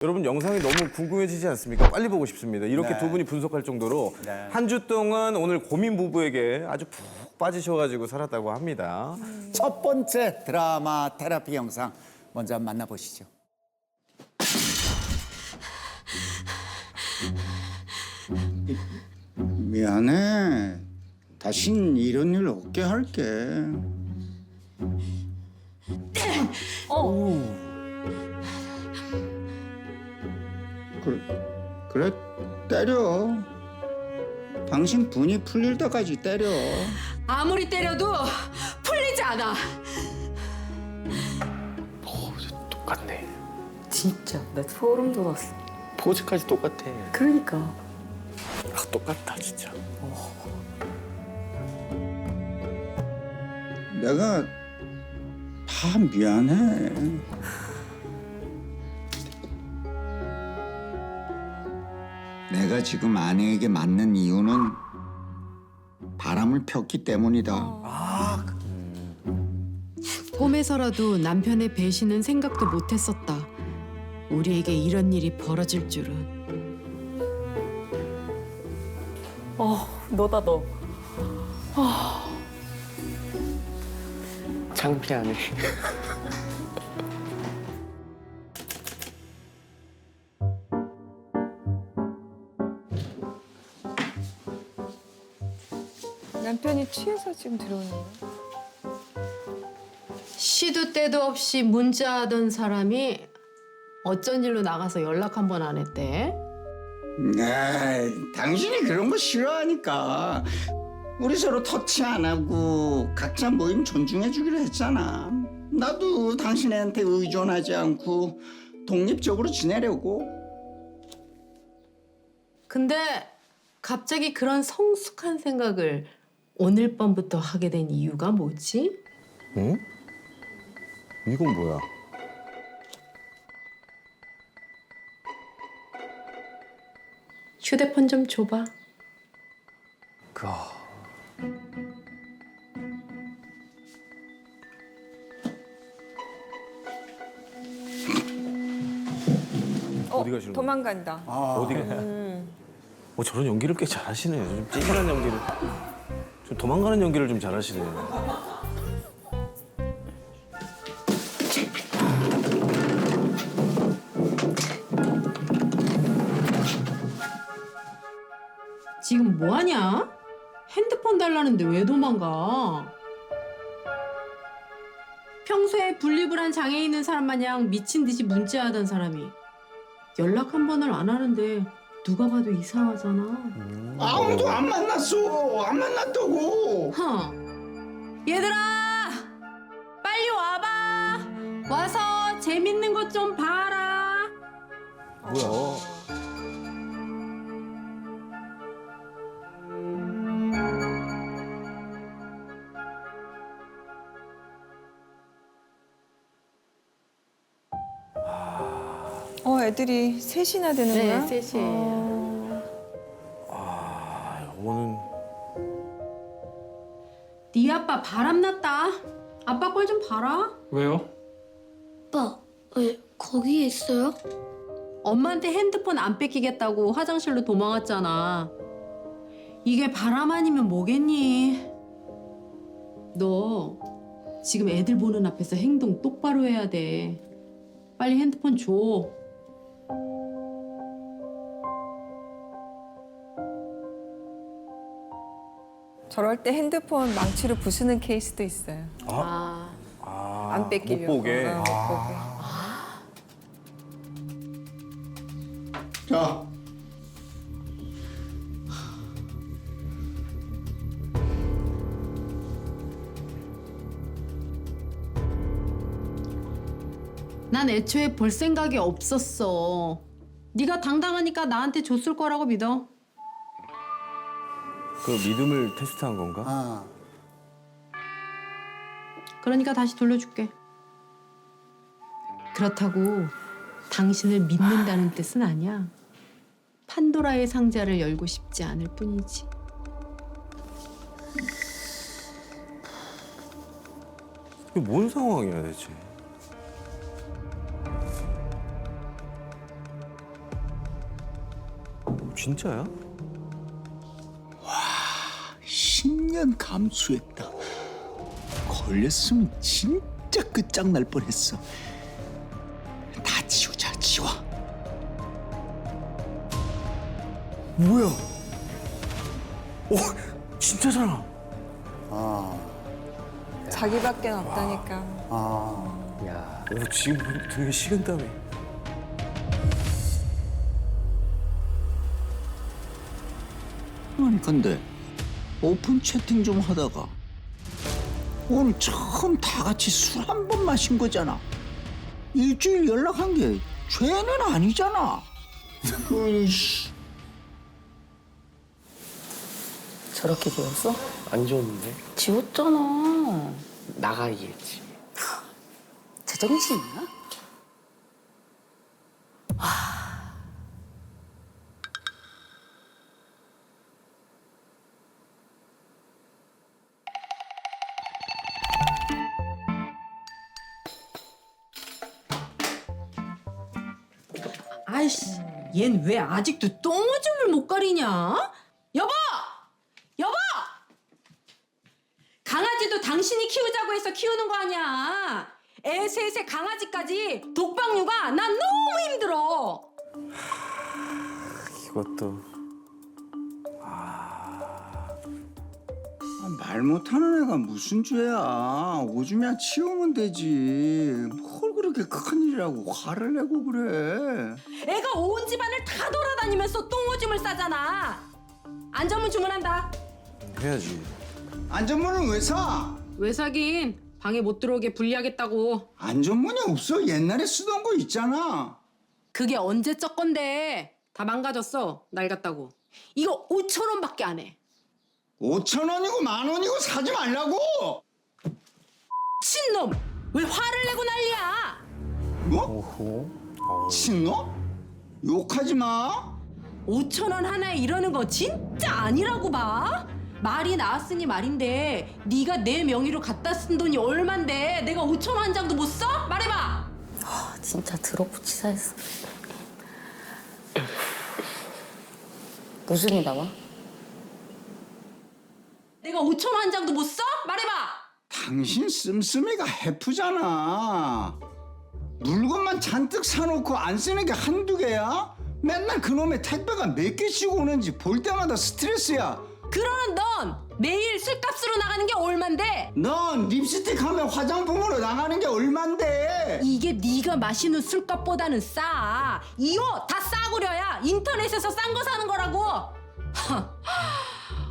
여러분 영상이 너무 궁금해지지 않습니까? 빨리 보고 싶습니다. 이렇게 네. 두 분이 분석할 정도로 네. 한 주 동안 오늘 고민 부부에게 아주 푹 빠지셔가지고 살았다고 합니다. 첫 번째 드라마 테라피 영상 먼저 한번 만나보시죠. 미안해. 다신 이런 일 없게 할게. 그래, 그래 때려. 당신 분이 풀릴 때까지 때려. 아무리 때려도 풀리지 않아. 똑같네. 진짜 나 소름 돋았어. 포즈까지 똑같아. 그러니까 아, 똑같다 진짜. 내가 다 미안해. 내가 지금 아내에게 맞는 이유는 바람을 폈기 때문이다. 홈에서라도 남편의 배신은 생각도 못했었다. 우리에게 이런 일이 벌어질 줄은. 어 너다 너. 창피하네. 남편이 취해서 지금 들어오는 거야? 시도 때도 없이 문자하던 사람이 어쩐 일로 나가서 연락 한 번 안 했대. 에이, 당신이 그런 거 싫어하니까 우리 서로 터치 안 하고 각자 모임 존중해 주기로 했잖아. 나도 당신한테 의존하지 않고 독립적으로 지내려고. 근데 갑자기 그런 성숙한 생각을 오늘 밤부터 하게 된 이유가 뭐지? 응? 이건 뭐야? 휴대폰 좀 줘봐. 어, 어디 가시는 도망간다. 어디가? 어, 저런 연기를 꽤 잘하시네요. 좀 찌질한 연기를. 좀 도망가는 연기를 좀 잘하시네요. 지금 뭐 하냐? 핸드폰 달라는데 왜 도망가? 평소에 분리불안 한 장애 있는 사람 마냥 미친 듯이 문자하던 사람이 연락 한 번을 안 하는데 누가 봐도 이상하잖아. 아무도 안 만났어. 안 만났다고. 허. 얘들아, 빨리 와봐. 와서 재밌는 것 좀 봐라. 뭐야? 어, 애들이 셋이나 되는 거야? 네, 셋이 바람났다. 아빠 꼴 좀 봐라. 왜요? 아빠, 왜 거기에 있어요? 엄마한테 핸드폰 안 뺏기겠다고 화장실로 도망왔잖아. 이게 바람 아니면 뭐겠니? 너 지금 애들 보는 앞에서 행동 똑바로 해야 돼. 빨리 핸드폰 줘. 저럴 때 핸드폰 망치로 부수는 케이스도 있어요. 아, 아, 안 뺏기려고. 못 보게. 어, 못 보게. 자. 난 애초에 볼 생각이 없었어. 네가 당당하니까 나한테 줬을 거라고 믿어. 그 믿음을 테스트한 건가? 아. 그러니까 다시 돌려줄게. 그렇다고 당신을 믿는다는 뜻은 아니야. 판도라의 상자를 열고 싶지 않을 뿐이지. 이게 뭔 상황이야 대체? 진짜야? 10년 감수했다. 걸렸으면 진짜 끝장날 뻔했어. 다 지우자, 지워. 뭐야? 오, 진짜잖아. 자기밖에 없다니까. 야. 오, 지금 되게 식은땀이. 아니 근데 오픈 채팅 좀 하다가 오늘 처음 다 같이 술 한 번 마신 거잖아. 일주일 연락한 게 죄는 아니잖아. 으이씨. 저렇게 지웠어? 안 좋은데? 지웠잖아. 나가야지. 제정신이야? 얜왜 아직도 똥오줌을 못 가리냐? 여보! 여보! 강아지도 당신이 키우자고 해서 키우는 거 아니야. 애 셋에 강아지까지 독박육아 난 너무 힘들어. 이것도 아, 말 못하는 애가 무슨 죄야. 오줌이야 치우면 되지. 뭘 그렇게 큰일이라고 화를 내고 그래. 애가 온 집안을 다 돌아다니면서 똥 오줌을 싸잖아. 안전문 주문한다. 해야지. 안전문은 왜 사? 왜 사긴 방에 못 들어오게 분리하겠다고. 안전문이 없어. 옛날에 쓰던 거 있잖아. 그게 언제적 건데 다 망가졌어 날 같다고. 이거 5천 원밖에 안 해. 5천 원이고 만 원이고 사지 말라고. 친놈 왜 화를 내고 난리야? 뭐? 친노? 욕하지 마. 5천 원 하나에 이러는 거 진짜 아니라고 봐. 말이 나왔으니 말인데 네가 내 명의로 갖다 쓴 돈이 얼만데 내가 5천 원 한 장도 못 써? 말해봐. 아, 진짜 드럽치사했어. 무슨 일 나와? 내가 5천 원 한 장도 못 써? 말해봐. 당신 씀씀이가 해프잖아. 물건만 잔뜩 사놓고 안 쓰는 게 한두 개야? 맨날 그놈의 택배가 몇 개씩 오는지 볼 때마다 스트레스야. 그러는 넌 매일 술값으로 나가는 게 얼만데? 넌 립스틱 하면 화장품으로 나가는 게 얼만데? 이게 네가 마시는 술값보다는 싸. 이 옷 다 싸구려야 인터넷에서 싼 거 사는 거라고.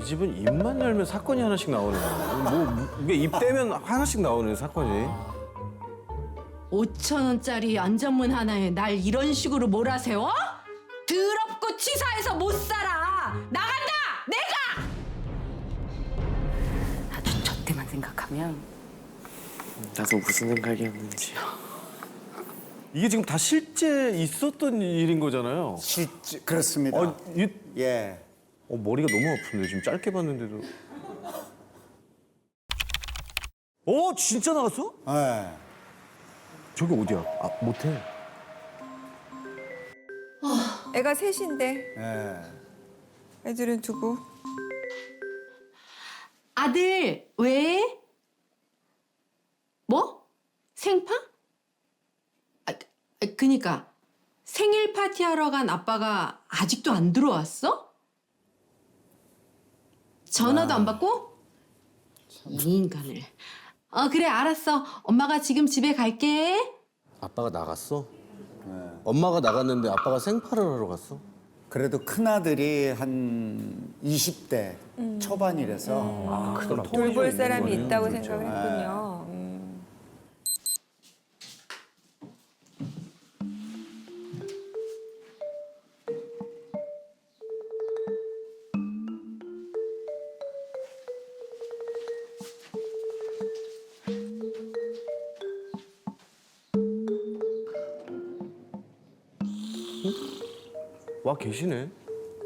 이 집은 입만 열면 사건이 하나씩 나오네. 뭐 이게 입 떼면 하나씩 나오네 사건이. 5천 원짜리 안전문 하나에 날 이런 식으로 몰아세워? 더럽고 치사해서 못 살아. 나간다. 내가. 아주 저 때만 생각하면 나도 무슨 생각이었는지. 이게 지금 다 실제 있었던 일인 거잖아요. 실제 그렇습니다. 어, 이, 예. 어, 머리가 너무 아픈데 지금 짧게 봤는데도. 어 진짜 나갔어? 예. 저기 어디야? 아 모텔. 애가 셋인데 예. 애들은 두고. 아들 왜? 뭐? 생파? 아, 아, 그니까 생일 파티 하러 간 아빠가 아직도 안 들어왔어? 전화도 안 받고? 이 인간을. 어 그래 알았어. 엄마가 지금 집에 갈게. 아빠가 나갔어? 엄마가 나갔는데 아빠가 생파를 하러 갔어? 그래도 큰 아들이 한 20대 초반이라서 아, 그럼 돌볼 사람이 있다고 그렇죠. 생각을 했군요. 와 계시네.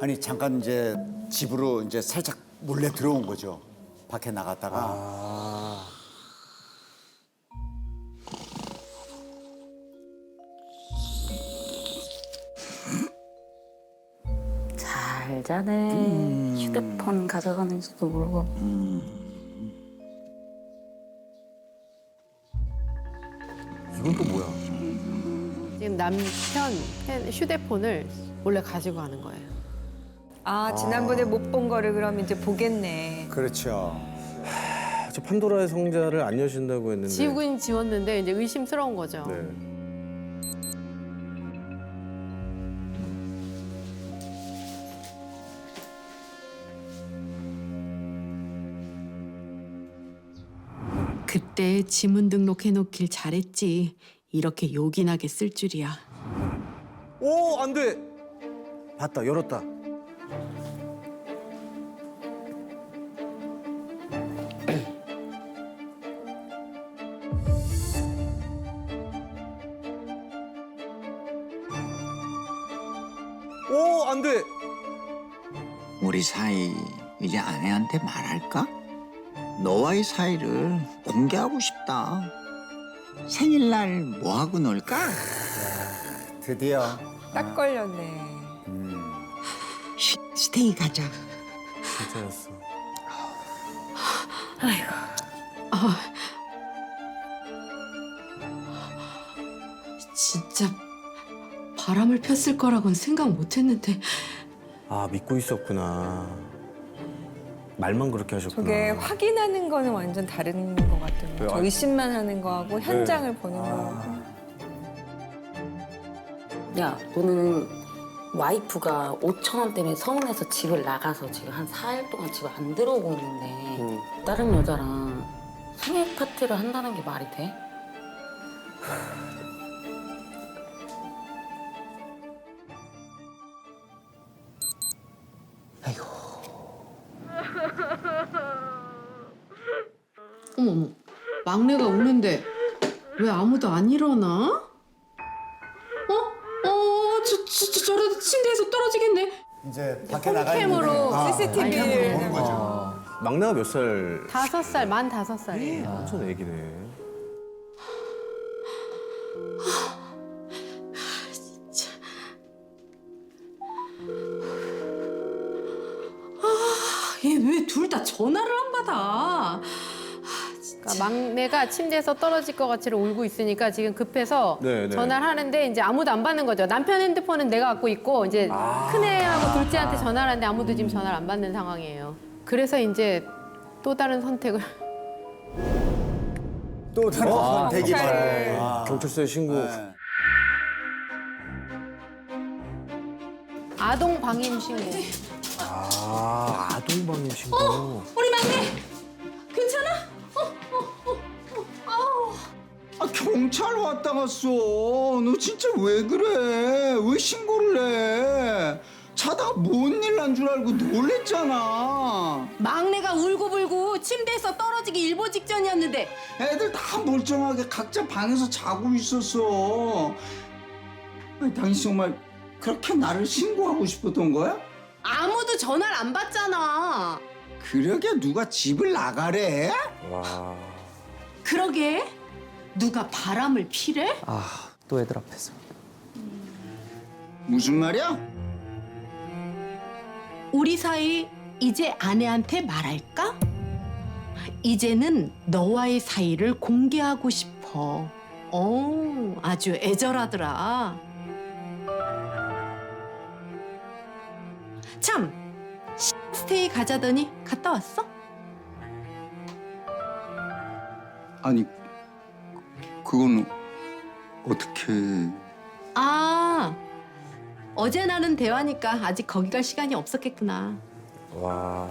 아니 잠깐 이제 집으로 이제 살짝 몰래 들어온 거죠. 밖에 나갔다가 자 알자네. 휴대폰 가져가는지도 모르고. 이건 또 뭐야? 지금 남편 핸- 휴대폰을 몰래 가지고 가는 거예요. 아 지난번에 못 본 거를 그럼 이제 보겠네. 그렇죠. 아, 저 판도라의 상자를 안 여신다고 했는데. 지우긴 지웠는데 이제 의심스러운 거죠. 네. 그때 지문 등록해놓길 잘했지. 이렇게 요긴하게 쓸 줄이야. 오, 안 돼. 봤다, 열었다. 오, 안 돼. 우리 사이 이제 아내한테 말할까? 너와의 사이를 공개하고 싶다. 생일날 뭐 하고 놀까? 드디어. 딱 걸렸네. 시, 스테이 가자. 진짜였어. 진짜 바람을 폈을 거라고는 생각 못했는데 아, 믿고 있었구나. 말만 그렇게 하셨구나. 저게 확인하는 거는 완전 다른 것 같아요. 네, 저 아- 의심만 하는 거하고 현장을 보는 아. 거하고. 야, 너는 와이프가 5천 원 때문에 서운해서 집을 나가서 지금 한 4일 동안 집에 안 들어오고 있는데 응. 다른 여자랑 생일 파티를 한다는 게 말이 돼? 어머 어머 막내가 우는데 왜 아무도 안 일어나? 침대에서 떨어지겠네 이제 밖에 나가 있는 폰캠으로 아, CCTV 를 보는 거죠. 막내가 몇 살? 다섯 살, 만 다섯 살이에요. 완전 애기네. 얘 왜 둘 다 전화를 안 받아 막내가 침대에서 떨어질 것 같이 울고 있으니까 지금 급해서 네, 네. 전화를 하는데 이제 아무도 안 받는 거죠. 남편 핸드폰은 내가 갖고 있고 이제 아. 큰애하고 둘째한테 전화를 하는데 아무도 지금 전화를 안 받는 상황이에요. 그래서 이제 또 다른 선택을 또 다른 선택이 경찰. 아. 경찰서에 신고. 네. 아동 방임 신고. 아, 아동방임 신고. 우리 막내 괜찮아? 아, 경찰 왔다 갔어. 너 진짜 왜 그래? 왜 신고를 해? 자다가 뭔일 난 줄 알고 놀랬잖아. 막내가 울고불고 침대에서 떨어지기 일보 직전이었는데 애들 다 멀쩡하게 각자 방에서 자고 있었어. 아니, 당신 정말 그렇게 나를 신고하고 싶었던 거야? 아무도 전화를 안 받잖아 그러게 누가 집을 나가래? 와. 그러게 누가 바람을 피래? 아, 또 애들 앞에서. 무슨 말이야? 우리 사이 이제 아내한테 말할까? 이제는 너와의 사이를 공개하고 싶어. 어, 아주 애절하더라. 참, 스테이 가자더니 갔다 왔어? 아니, 그건 어떻게... 아, 어제 나는 대화니까 아직 거기 갈 시간이 없었겠구나. 와.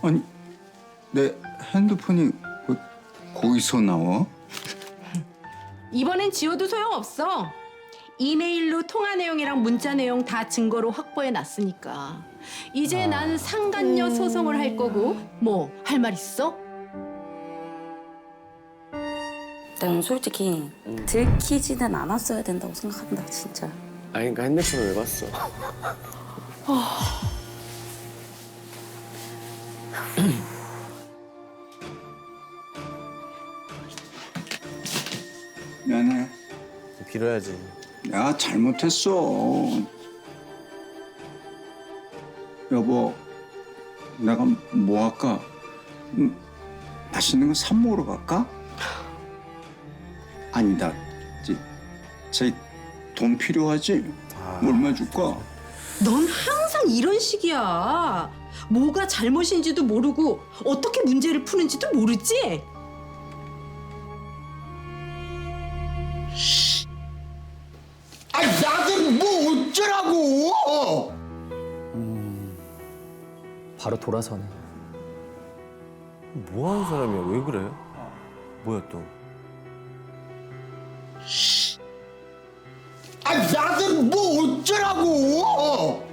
아니, 내 핸드폰이 왜 거기서 나와? 이번엔 지워도 소용없어. 이메일로 통화 내용이랑 문자 내용 다 증거로 확보해 놨으니까. 이제 난 상간녀 소송을 할 거고 뭐 할 말 있어? 난 솔직히 들키지는 않았어야 된다고 생각한다, 진짜. 아니, 그러니까 핸드폰을 왜 봤어? 빌어야지. 내가 잘못했어. 여보, 내가 뭐 할까? 음, 맛있는 거 사 먹으러 갈까? 아니다. 제돈 필요하지? 얼마 줄까? 넌 항상 이런 식이야. 뭐가 잘못인지도 모르고 어떻게 문제를 푸는지도 모르지? 돌아서네. 뭐 하는 사람이야? 왜 그래? 뭐야 또? 아, 나도 뭐 어쩌라고!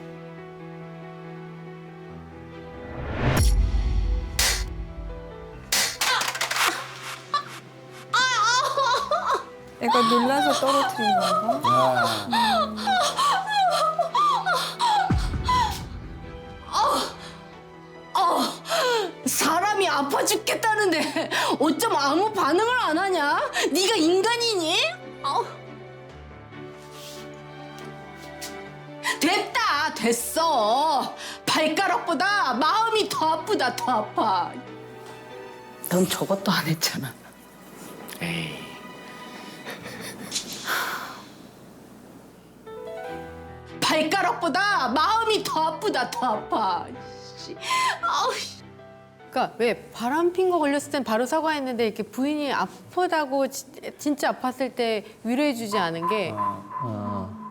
애가 놀라서 떨어뜨린 건가? 사람이 아파 죽겠다는데 어쩜 아무 반응을 안 하냐? 네가 인간이니? 어. 됐다, 됐어. 발가락보다 마음이 더 아프다, 더 아파. 넌 저것도 안 했잖아. 발가락보다 마음이 더 아프다, 더 아파. 씨. 아우, 그러니까 왜 바람 핀 거 걸렸을 땐 바로 사과했는데 이렇게 부인이 아프다고 지- 진짜 아팠을 때 위로해주지 않은 게 아,